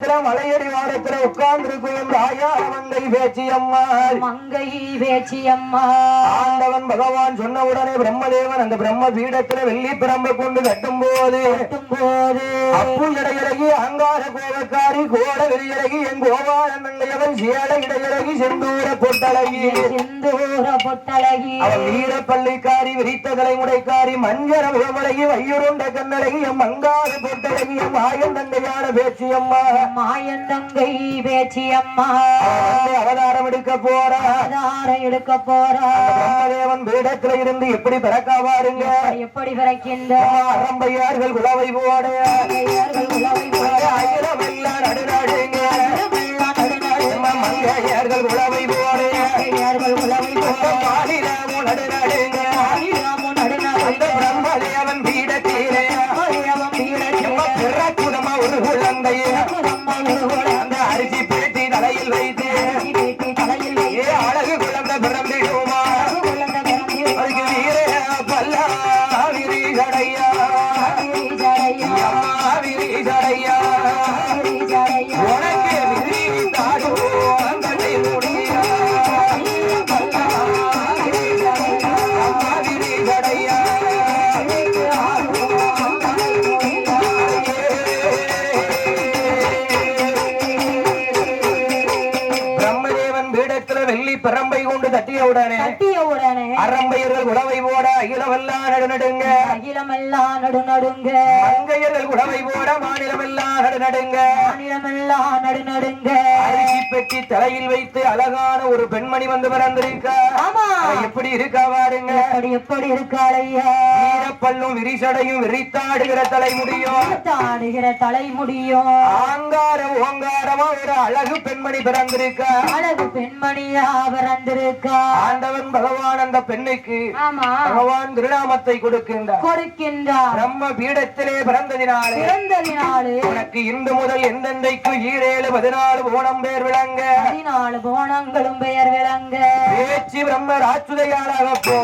மலையடி வாரத்துல உட்கார்ந்திருக்கும் தாயார் மங்கை பேச்சியம்மா மங்கை பேச்சி அம்மா ஆண்டவன் பகவான் சொன்ன உடனே பிரம்மதேவன் அந்த பிரம்ம பீடத்துல வெள்ளி பிரம்ப கொண்டு கட்டும் போது அப்பு இடையிறகி அங்கார கோவக்காரி கோட வெளியிறகி என் கோபாலன் நங்கையவன் சேட இடையிறகி செந்தூர பொட்டழகி செந்தூர பொட்டழகி அவன் வீர பள்ளிக்காரி விரித்த தலைமுடைக்காரி மஞ்சர முகமழகி வையுருண்ட கண்ணழகி எம் மங்கார பொட்டழகி எம் மாயன் தங்கையான பேச்சியம்மா மாயந்தங்கை பேச்சி அம்மா. அவன் வந்து அவதாரம் எடுக்க போறா. ஆதார எடுக்க போறா. பிரம்மதேவன் பீடத்துல இருந்து எப்படி பிறக்காவாருங்க எப்படி பிறக்கின்ற? அரம்பையார்கள் குலவை போட உழவை போல அகிலமெல்லாம் நடுநாடுங்க. மங்கையர்கள் குலவை உடனே கட்டியவுடனே அரம்பையர்கள் உழவை போட அகிலமெல்லாம் நடுநடுங்க. அகிலமெல்லாம் நடுநடுங்க. மங்கையர்கள் உழவை போட மாநிலமெல்லாம் நடுநடுங்க. மாநிலமெல்லாம் நடுநடுங்க. அரிசி பெட்டி தலையில் வைத்து அழகான ஒரு பெண்மணி வந்து பிறந்திருக்கா. ஆமா. எப்படி இருக்கா பாருங்க. எப்படி எப்படி இருக்காளையா? வீரப்பல்லும் விரிசடையும் விரித்தாடுகிற தலைமுடியும் தாடுகிற தலைமுடியும் ஆங்கார ஓங்காரமா ஒரு அழகு பெண்மணி பிறந்திருக்கா. அழகு பெண்மணியா பிறந்திருக்கா? ஆண்டவன் பகவான் அந்த பெண்ணுக்கு பகவான் திருநாமத்தை கொடுக்கின்றார். கொடுக்கின்றார். பிரம்ம பீடத்திலே பிறந்ததினாலே பிறந்ததினாலே உனக்கு இன்று முதல் எந்தெந்தைக்கு ஈரேழு பதினாலு ஓணம் பேர் விளங்க. பதினாலு போனங்களும் பெயர் விளங்க. பேச்சு பிரம்ம ராட்சுதையாளாக போ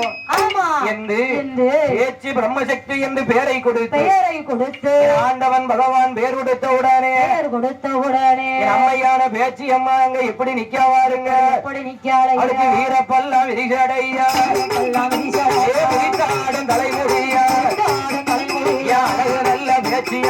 என்று பேச்சு பிரம்மசக்தி என்று பெயரை கொடுத்து பெயரை கொடுத்து ஆண்டவன் பகவான் பேர் கொடுத்த உடனே பெயர் கொடுத்த உடனே அம்மையான பேச்சு அம்மா அங்க எப்படி நிக்கவாருங்க? எப்படி நிக்காளையா அதுக்கு வீரப்பல்லா பல்ல விரிகடைய விரிசடை ஏ விரித்தாடும் தலைமுடியா நல்ல பேச்சு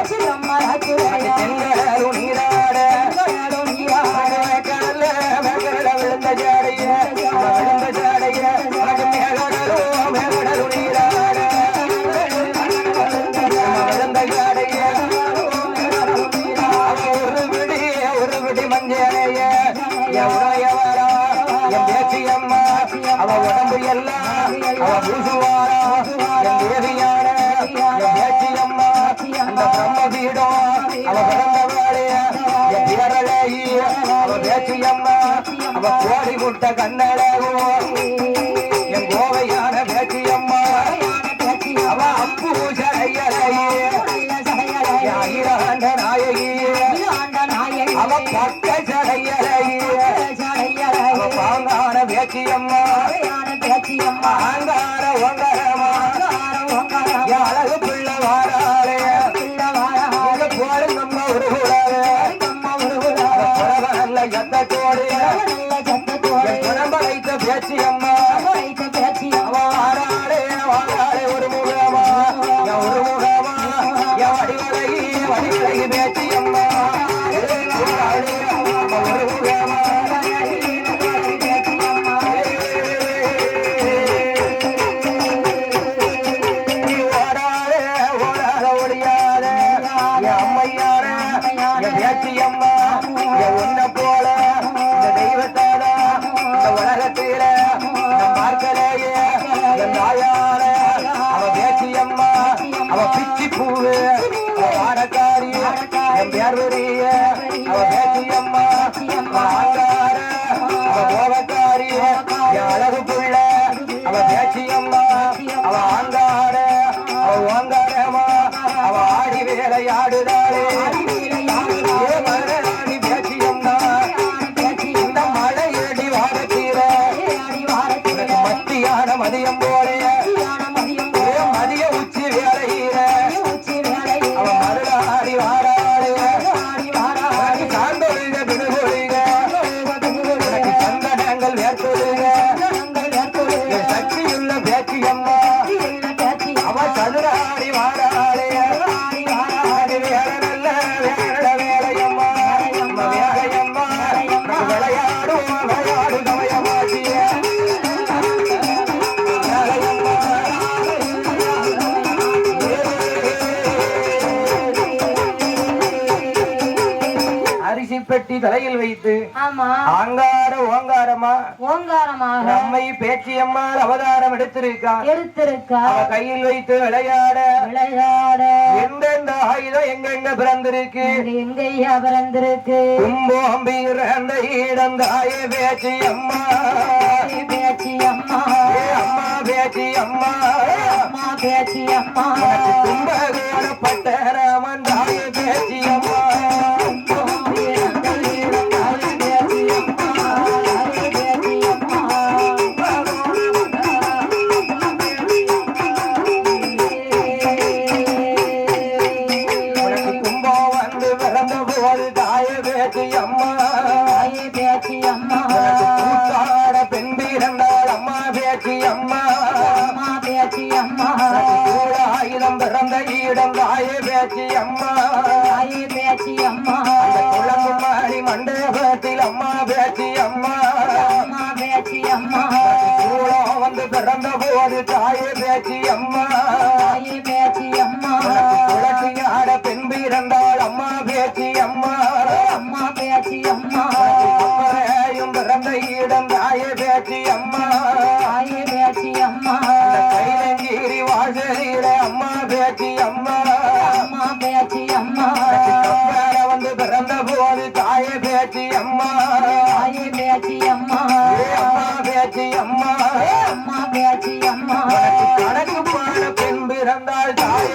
ராசுரையா அவ கோடி முட்ட கண்ணழகோ. என் கோவையான பேச்சு அம்மா. அவ அப்பு சடையழகி நாயகி அவ பக்க சடையழகி பாங்கான பேச்சு ஆங்கார ஒங்கரமா அழகு பிள்ளை வாராளே நம்ம ஒரு நல்ல எந்த అమ్మ பெட்டி தலையில் வைத்து ஆங்கார ஓங்காரமா ஓங்காரமாக நம்மை பேச்சியம்மாள் அவதாரம் எடுத்திருக்கா எடுத்திருக்கா கையில் வைத்து விளையாட விளையாட. எந்தெந்த ஆயுதம் எங்கெங்க பிறந்திருக்கு? இங்கு எங்கய்யா பிறந்திருக்கு? கும்போம்பி இறந்த இடந்தாய பேச்சி அம்மா பேச்சி அம்மா பேச்சி அம்மா அம்மா பேச்சி அம்மா கும்பகோணப்பட்ட ராமன் தாய பேச்சி அம்மா. உனக்கு குளத்தி ஆட பெண் பிறந்தாள் அம்மா பேச்சி அம்மா. உனக்கு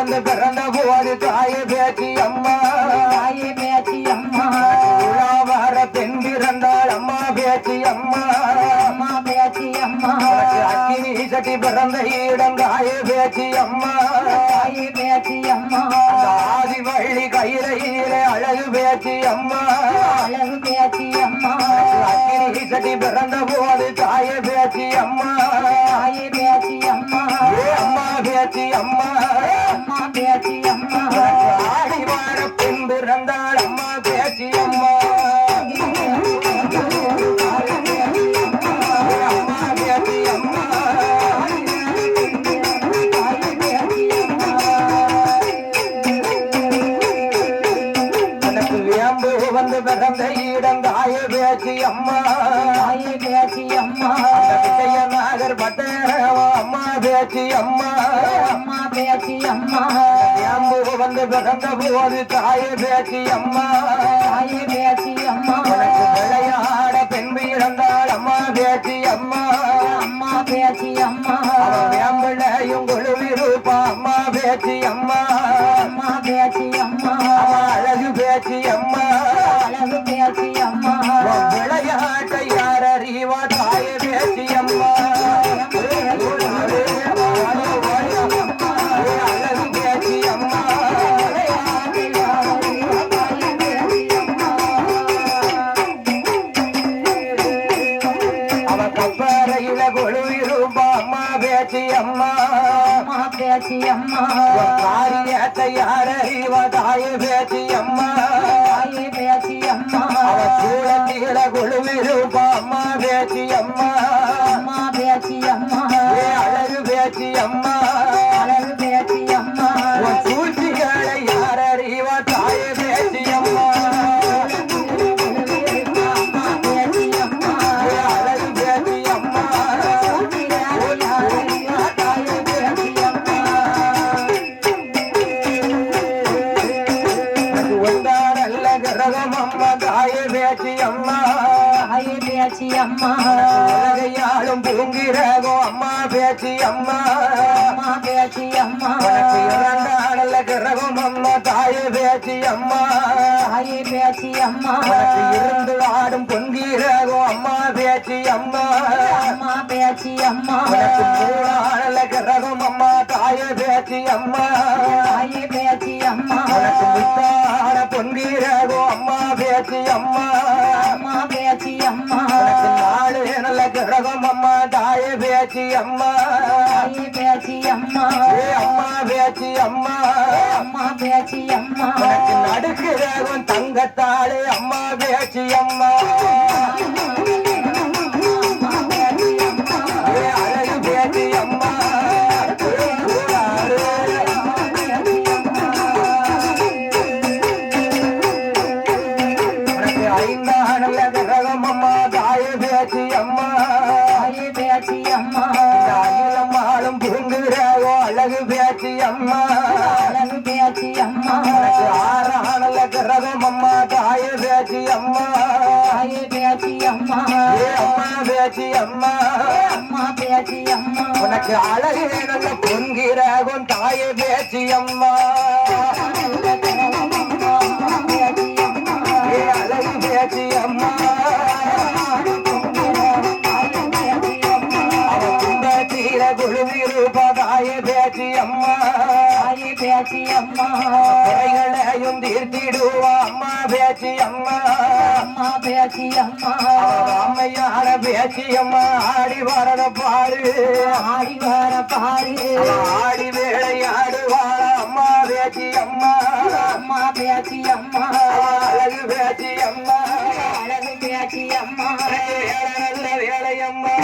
வந்து பிறந்த போது தாய பேச்சி அம்மா. உலாவார பெண் பிறந்தாள் அம்மா பேச்சி அம்மா. உனக்கு அக்கினி சட்டி பிறந்த இடம் தாய பேச்சி அம்மா. அந்த ஆதி வள்ளி கையில அழகு பேச்சி அம்மா. அழகு பேச்சி அம்மா. அக்கினி சட்டி பிறந்த போது தாய பேச்சி அம்மா. தாயே பேச்சி அம்மா அந்த விஜயநாகர் பட்டேரவா அம்மா பேச்சி அம்மா. அம்மா பேச்சி அம்மா. வேம்பு வந்து பிறந்த போது தாய பேச்சி அம்மா. தாயே பேச்சி அம்மா. உனக்கு விளையாட பெண் இழந்தாள் அம்மா பேச்சி அம்மா. அம்மா பேச்சி அம்மா. வேம்பிளையும் கொழுவிருப்பா அம்மா பேச்சி அம்மா. அம்மா பேச்சி அம்மா பேச்சி அம்மா. அம்மா உலகையாளும் பூங்கிறகோ அம்மா பேச்சு அம்மா. அம்மா பேச்சு அம்மா. இரண்டாடல கிரகம் அம்மா தாயே பேச்சு அம்மா. தாயே பேச்சு அம்மா. இருந்து ஆடும் பொன்கீரகோ அம்மா பேச்சு அம்மா. அம்மா பேச்சு அம்மா. மூணாடல கிரகம் அம்மா தாயே பேச்சு அம்மா. தாயே பேச்சு அம்மா. பொன்கீரகோ அம்மா பேச்சு அம்மா. அம்மா பேச்சு அம்மா. நாலு நல்ல கிரகம் அம்மா தாயே பேச்சு அம்மா. பேச்சு அம்மா. ஏ அம்மா பேச்சு அம்மா. அம்மா பேச்சு அம்மா. உனக்கு நடுக்கிறவன் தங்கத்தாளே அம்மா பேச்சு அம்மா. பேச்சு அம்மா தாயே பேச்சு அம்மா ஏ அம்மா பேச்சு அம்மா அம்மா பேச்சு அம்மா உனக்கு அழகு நல்ல பொன்கிறகும் தாயே பேச்சு அம்மா ஏ அழகு பேச்சு அம்மா பேச்சு அம்மா குறைகளையும் தீர்த்திடுவா அம்மா பேச்சு அம்மா அம்மா பேச்சு அம்மா அவ அம்மையான பேச்சு அம்மா ஆடி வரத பாரு ஆடி வர பாரு ஆடி வேளையாடுவாள அம்மா பேச்சு அம்மா அம்மா பேச்சு அம்மா அழகு பேச்சு அம்மா அழகு பேச்சு அம்மா வேலையம்மா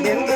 que